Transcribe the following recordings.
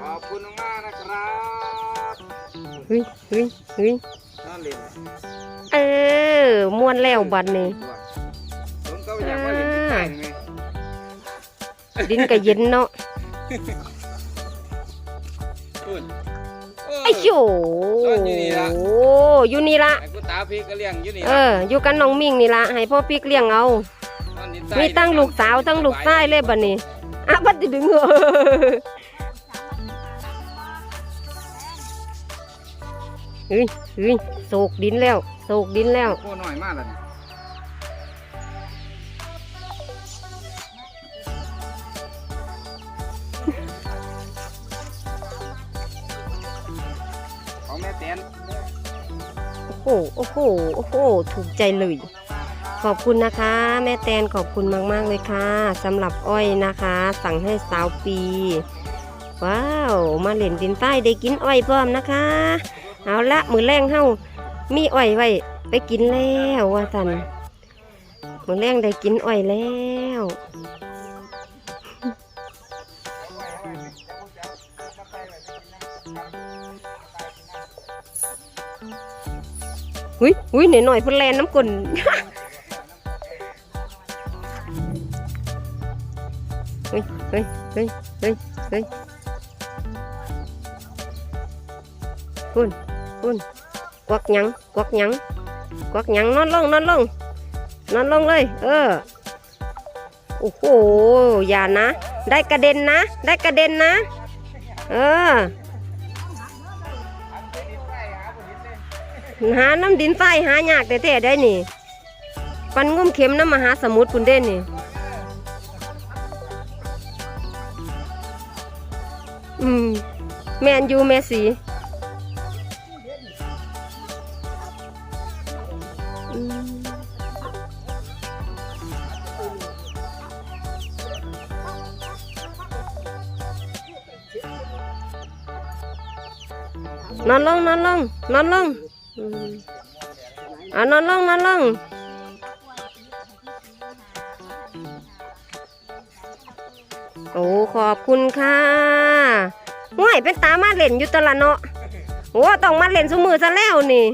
ขอบคุณมากๆนะครับเฮ้ยเฮ้ยเฮ้ยนั่นเล่นเออม่วนแล้วบัดนี้ผมก็อยากว่าเล่นที่ใต้นี่ไงดินก็เย็นเนาะคุณไอ้โหซ่อนอยู่นี่ล่ะอยู่นี่ละไอ้กูตาพี่ก็เลี้ยงอยู่นี่เออ อยู่กันน้องมิ่งนี่ละให้พ่อพริกเลี้ยงเอานอนดินใต้มีตั้งลูกสาวตั้งลูกชายเลยบัดนี้ อะบัดนี้ดึงเหรอเฮ้ยเฮ้ยโศกดินแล้วโศกดินแล้วโคหน่อยมากเลยของแม่แตนโอ้โห โอ้โห โอ้โห ถูกใจเลย ขอบคุณนะคะ แม่แตนขอบคุณมาก ๆ เลยค่ะสำหรับอ้อยนะคะ สั่งให้สาวปี ว้าว มาเล่นดินใต้ได้กินอ้อยพร้อมนะคะ เอาละมือแรงเฮามีอ้อยไว้ ไปกินแล้วว่าสันมือแรงได้กินอ้อยแล้วหุยหุยหน่อยหน่อยๆพิ่นแลนน้ำกลน ฮ้ยเฮ้ยเฮ้ยเฮ้ยเฮ้ยคุณคุณกวักยังกวักยังกวักยังนอนลงนอนลงนอนลงเลย เออโอ้โหอย่านะ ได้กระเด็นนะ ได้กระเด็นนะ เออหาน้ำดินใต้หายากแต่แท้ๆได้นี่ ปันงุ่มเข็มน้ำมหาสมุทรปุ่นเด่นนี่ อืม แมนยูแมสีนอนลงนอนลงนอนลงอะนอนลงนอนลง โอ้ขอบคุณค่ะห่วยเป็นตามาเล่นอยู่ตวละเนาะโอ้ต้องมาเล่นสมือซะแล้วนี่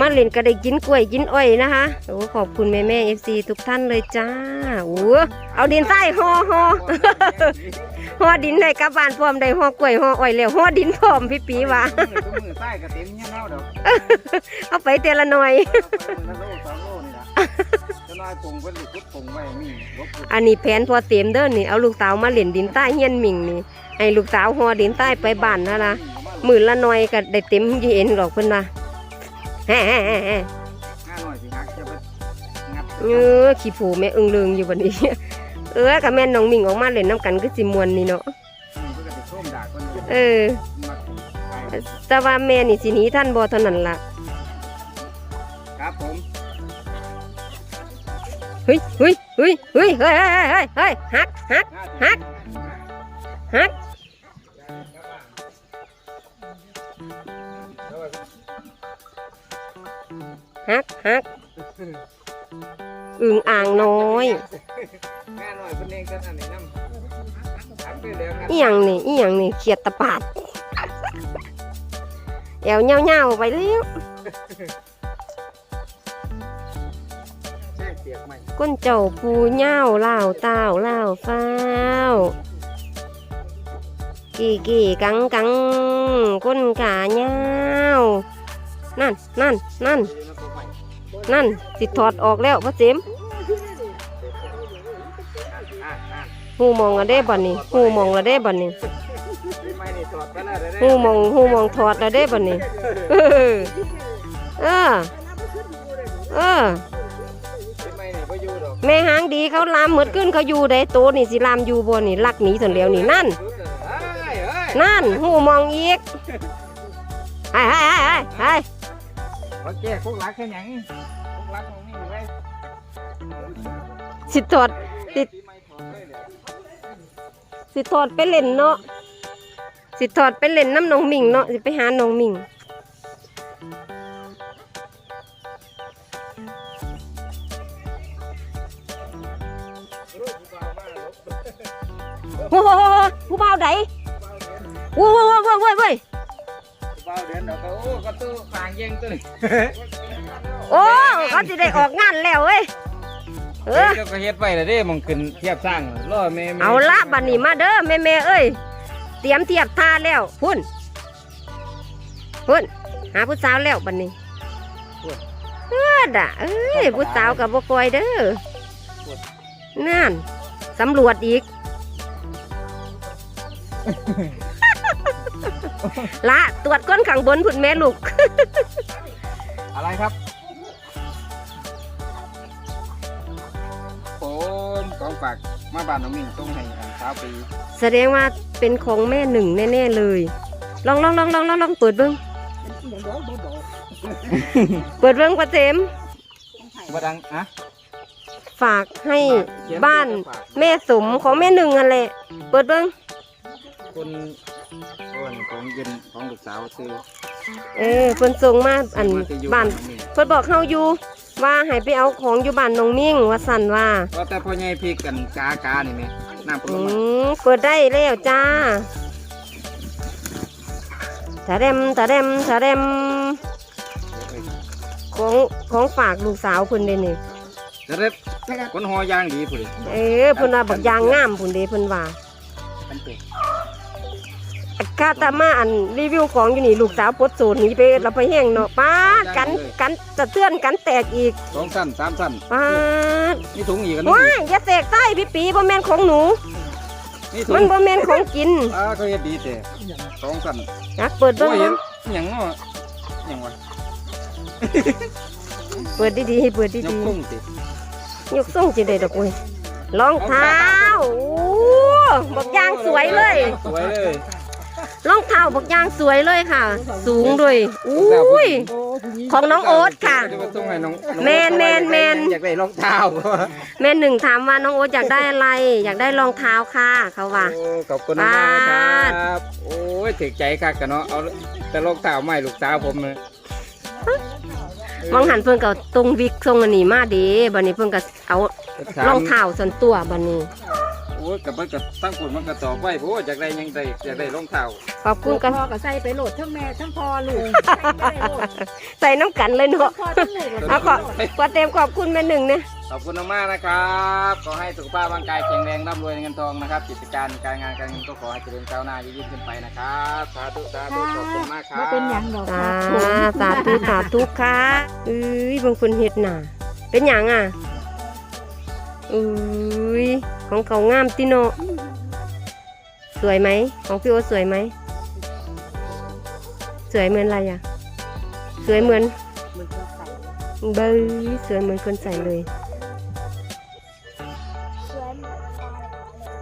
มาเล่นก็ได้กินกล้วยกินอ้อยนะคะโอ้ขอบคุณแม่แม่เอฟซีทุกท่านเลยจ้าโอ้เอาดินใต้ห่อห่อห่อดินได้กลับบ้านพร้อมได้ห่อกล้วยห่ออ้อยแล้วห่อดินพร้อมพี่ปีว่ามือตัวมือใต้กระเต็มเงี้ยเน่าเดี๋ยวเอาไปเตละหน่อย มือละโลสองโลนี่ละจะน้อยปรุงเป็นหรือพุดปรุงไว้มีลบอันนี้แผนพอเต็มเด้อนี่เอาลูกสาวมาเล่นดินใต้เฮียนหมิงนี่ให้ลูกสาวห่อดินใต้ไปบ้านนะนะหมื่นละหน่อยก็ได้เต็มเย็นหรอกเพิ่นว่าแฮ่ๆง่ายหน่อยสิฮักจะไปงัดๆเออขี้ผูแม่อึ้งเลืองอยู่บัดนี้ เออกับแม่นน้องหมิงออกมาเล่นน้ำกันก็สิมวนนี่เนาะเพื่อจะส้มด่าคนอื่นเออ มาขายแต่ว่าแม่นี่สิหนีท่านบ่เท่านั้นล่ะ เฮ้ยเฮ้ยเฮ้ยเฮ้ยเฮ้ยเฮ้ยเฮ้ยฮักฮักฮักฮักฮักฮักอึ่งอ่างน้อยอีหยังนี่อีหยังนี่เขียดตะปาดแอวเน่าๆไปแล้ว ก้นเจ้าปูเงาเล่าวเต้าเล่าวฟ้ากี่กี่กังกังก้นกาเงานั่นนั่นนั่นนั่นั่นสิถอดออกแล้วพ่อเจมหูมองละได้บ่นี่หูมองละได้บ่นี่ปีใหม่นี่ถอดไปแล้วเดี๋ยวหูมองหูมองถอดละได้บ่นี่เออเออ อยู่ดอกแม่หางดีเขาลามหมดขึ้นเขาอยู่ได้โตนี่สิลามอยู่บ่นี่ลักหนีสันแล้วนี่นั่นเฮ้ยเฮ้ยนั่นหูมองอีกไอ้ไอ้ไอ้ไอ้ไอ้โอเคพวกรักแค่ยังพวกรักของนี่อยู่ไว้สิถอดสิปีใหม่ถอดเลยเดี๋ยวสิถอดไปเล่นเนาะสิถอดไปเล่นน้ำน้องหมิงเนาะสิไปหาน้องหมิง โอ้โหผู้บ่าวใดโว้ยโว้ยโว้ยโว้ยโว้ยโว้ยเบาเดือนเราก็โอ้ก็ตู้ฟางเย็งตัวนี้โอ้เขาจะได้ออกงานแล้วเว้ยเออเดี๋ยวก็เฮ็ดไปแล้วเด้มองขึ้นเทียบสร้างรอแม่เอาละบัดนี้มาเด้อแม่แม่เอ้ยเตรียมเทียบท่าแล้วพุ่นพุ่นหาผู้สาวแล้วบัดนี้เออด่ะเอ้ยผู้สาวกับบ่คอยเด้อนั่นสำรวจอีก ละตรวจก้นขังบนพุ่นแม่ลูก อะไรครับผมของฝากมาบ้านน้องมิ่งต้องให้อันสาวปีแสดงว่าเป็นของแม่หนึ่งแน่ๆเลย ลองลองลองลองลองลองเปิดเบิ้งเปิดเบิ้งประเทมบ่ดังอะฝากให้บ้านแม่สมของแม่หนึ่งอันแหละเปิดเบิ้ง คนคนของเย็นของลูกสาวซื้อเออเพิ่นส่งมาอันมาที่อยู่บ้านองมิ่งเพิ่นบอกเฮาอยู่ว่าให้ไปเอาของอยู่บ้านน้องมิ่งว่าสั่นว่าก็แต่พ่อใหญ่พริกกันกากานี่แม่น้ำผลอืไม้มเปิดได้แล้วจ้าตาเดมตาเดมตาเดมของของฝากลูกสาวเพิ่นเด้นี่จะได้คนหอย่างดีพุ่นเออเพิ่นว่าบักยางงามพุ่นเด้เพิ่นว่า อันเป็ดข้าตามาอันรีวิวของอยู่นี่ลูกสาวปลดโซนหนีไปเราไปแห้งเนาะป้าดกันกันสะเทือนกันแตกอีกสองสั้นสามสั้นป้าดมีถุงอีกอันนึงว้ายอย่าเสกไส้พี่ปีบ่แม่นของหนูนี่ถุมังนบ่แม่นของกินอ่าเขาเฮ็ดดีแต่สองสั้นอยากเปิดโอ้เบิ่งยเห็เบิ่นงหยังเนาะหยังวะเปิดดีๆให้เปิดยดีกพุ่งสิๆยกส่งจิได้ดอกเว้ยรองเท้าโอ้บักยางสวยเลยสวยเลย รองเท้าบักยางสวยเลยค่ะ สูงด้วยอุ้ย ของน้องโอ๊ตค่ะเดี๋ยวมาส่งให้น้ององแมนแมนแมนอยากได้รองเท้าแม่หนึ่งถามว่าน้องโอ๊ตอยากได้อะไร อยากได้รองเท้าค่ะเขาว่าโอ้ขอบคุณมากครับโอ้ยถึกใจคักกันเนาะเอาแต่รองเท้าใหม่ลูกสาวผมเลยมองหันเพิ่นก็ตรงวิกทรงอันนี้มาเด้บัดนี้เพิ่นก็เอารองเท้าส่วนตัวบัดนี้โอ้ยกับมันกับตั้งคนมันก็ตอบไว้โอ้ยอยากได้หยังได้อยากได้รองเท้าขอบคุณกัน พ่อก็ใส่ไปโหลดทั้งแม่ทั้งพ่อลูกใส่น้ำกันเลยเนาะพ่อทั้งลูกเอาขอขอเต็มขอบคุณแม่หนึ่งเนี่ยขอบคุณมากๆนะครับขอให้สุขภาพร่างกายแข็งแรงร่ำรวยเงินทองนะครับกิจการการงานการเงินก็ขอให้เจริญก้าวหน้ายิ่งขึ้นไปนะครับสาธุสาธุขอบคุณมากครับมาเป็นหยังดอกสาสาธุสาธุค่ะเอ้ยบางคนเฮ็ดหน่าเป็นหยังอะ อุ้ยของเขางามติโนอสวยไหมของพี่โอสวยไหมสวยเหมือนอะไรอะ สวยเหมือนเบยสวยเหมือนคนใส่เลยสวยเหมือนฟ้าเลย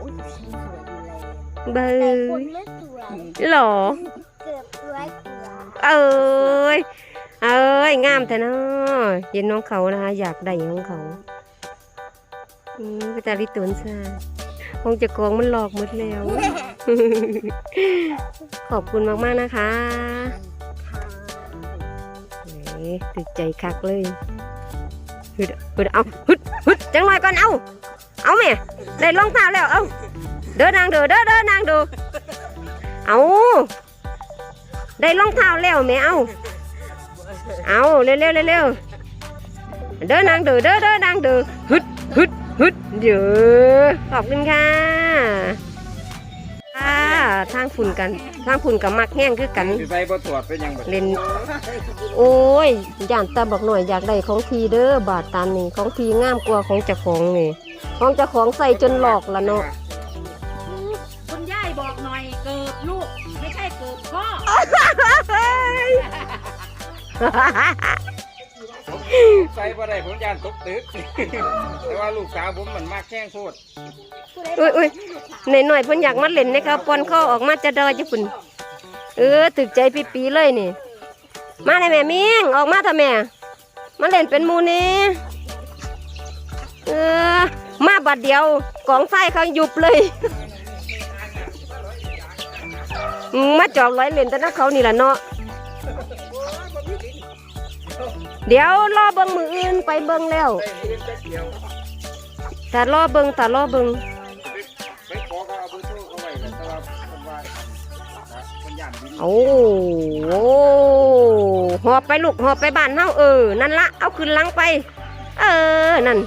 อุ้ยชีสวยดีเลยเบแต่ยหรอเกือบสวยกว่าเอ้ยเอ้ยงามแต่นาะเห็นน้องเขานะคะอยากได้ของเขา อืมพระจาริตุนซาคงจะกองมันหลอกหมดแล้ว ขอบคุณมาก ๆ นะคะเฮ้ติดใจคักเลยฮึดฮึดเอาฮึดฮึดจังหน่อยก่อนเอาเอาแม่ได้รองเท้าแล้วเอาเดินนางเดินเดินเดินนางเดินเอาได้รองเท้าแล้วแม่เอาเอาเร็วเร็วเร็วเร็วเดินนางเดือเด้อเด้อนางเดือฮึด ฮึดฮึดเดี๋ยวขอบคุณค่ะค่ะทางฝุ่นกันทางฝุ่นกับมักแห้งคือกัน พี่ไปบ่ตรวจเป็นหยังบ่เล่น โอ้ยย่านตาบอกหน่อยอยากได้ของทีเด้อบาทตามนี่ของทีงามกว่าของเจ้าของนี่ของเจ้าของใส่จนหลอกละเนาะคุณย่ายบอกหน่อยเกิดลูก ไม่ใช่เกิดพ่อ ใส่บ่ได้ผมยานตกตึก แต่ว่าลูกสาวผมมันมากแข้งโคตรอุ้ยอุ้ยหน่อยหน่อยเพิ่นอยากมาเล่นนะครับปอนเข้าออกมาจะดอยจะปุ่นเออถึกใจปีปีๆเลยนี่ มาเลยแม่เมียงออกมาเถอะแม่ มาเล่นเป็นมูนี่เออ มาบัดเดียวกองไฟเขายุบเลยมมาจอกร้อยเล่นแต่นักเขานี่แหละเนาะ เดี๋ยวรอเบิงมืออื่นไปเบิงแล้วใส่มือจักเดียวแต่รอเบิงแต่รอเบิงไปขอเขาเอาเบอร์โทรว่าคนย่านดินโอ้โหหอบไปลูกหอบไปบ้านเฮาเออ นั่นละเอาขึ้นหลังไป เออ นั่น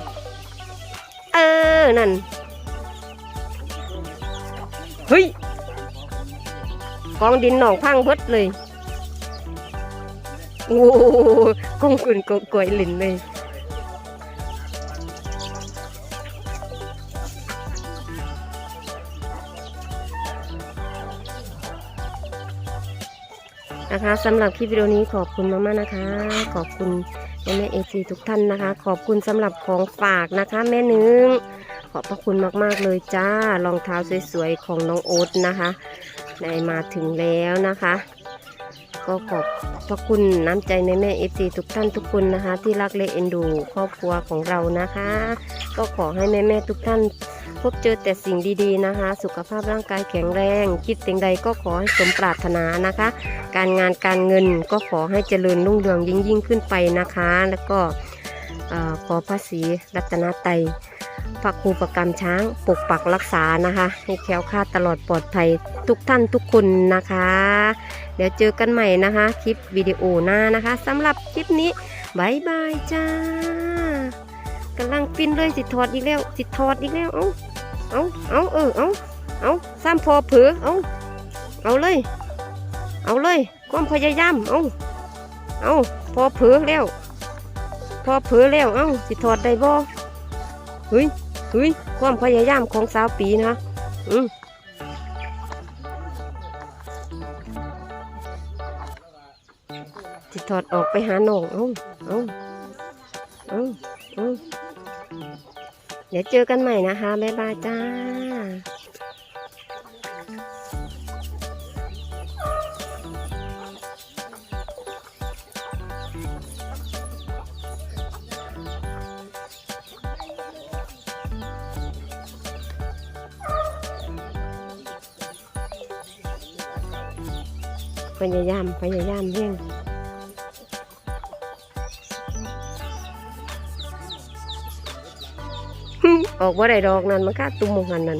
เออ นั่น เฮ้ย กองดินหนองพังเบิดเลย โอ้กองขึ้นกงกวยลินเลยนะคะสำหรับคลิปวิดีโอนี้ขอบคุณมากๆนะคะ ขอบคุณแม่แม่เอซีทุกท่านนะคะ ขอบคุณสำหรับของฝากนะคะ แม่หนึงขอบพระคุณมากๆเลยจ้ารองเท้าสวยๆของน้องโอ๊ตนะคะ ได้มาถึงแล้วนะคะ ก็ขอบพระคุณน้ำใจแม่แม่เอซีทุกท่านทุกคนนะคะ ที่รักและเอ็นดูครอบครัวของเรานะคะ ก็ขอให้แม่แม่ทุกท่าน พบเจอแต่สิ่งดีๆนะคะ สุขภาพร่างกายแข็งแรง คิดสิ่งใดก็ขอให้สมปรารถนานะคะ การงานการเงินก็ขอให้เจริญรุ่งเรืองยิ่งยิ่งขึ้นไปนะคะ แล้วก็ขอพระศรีรัตนตรัยพระครูประกรรมช้างปกปักรักษานะคะ ให้แคล้วคลาตลอดปลอดภัยทุกท่านทุกคนนะคะ เดี๋ยวเจอกันใหม่นะคะ คลิปวิดีโอหน้านะคะสำหรับคลิปนี้บายบายจ้ากำลังฟินเลยสิถอดอีกแล้ว สิถอดอีกแล้ว เอาเอาเอาเออเอาเอาซ้ำพอเผือเอาเอาเลย เอาเลยความพยายามเอาเอาพอเผือแล้ว พอเผือแล้วเอาสิถอดได้บ่เฮ้ยเฮ้ยความพยายามของสาวปีนะอืม สิถอดออกไปหาหนองเอาเอาเอาเอาเดี๋ยวเจอกันใหม่นะคะ บ๊ายบายจ้าพยายามพยายามเร่ง ออกว่าได้ดอกนั่นมันก็ตุ้มมองหันนั่น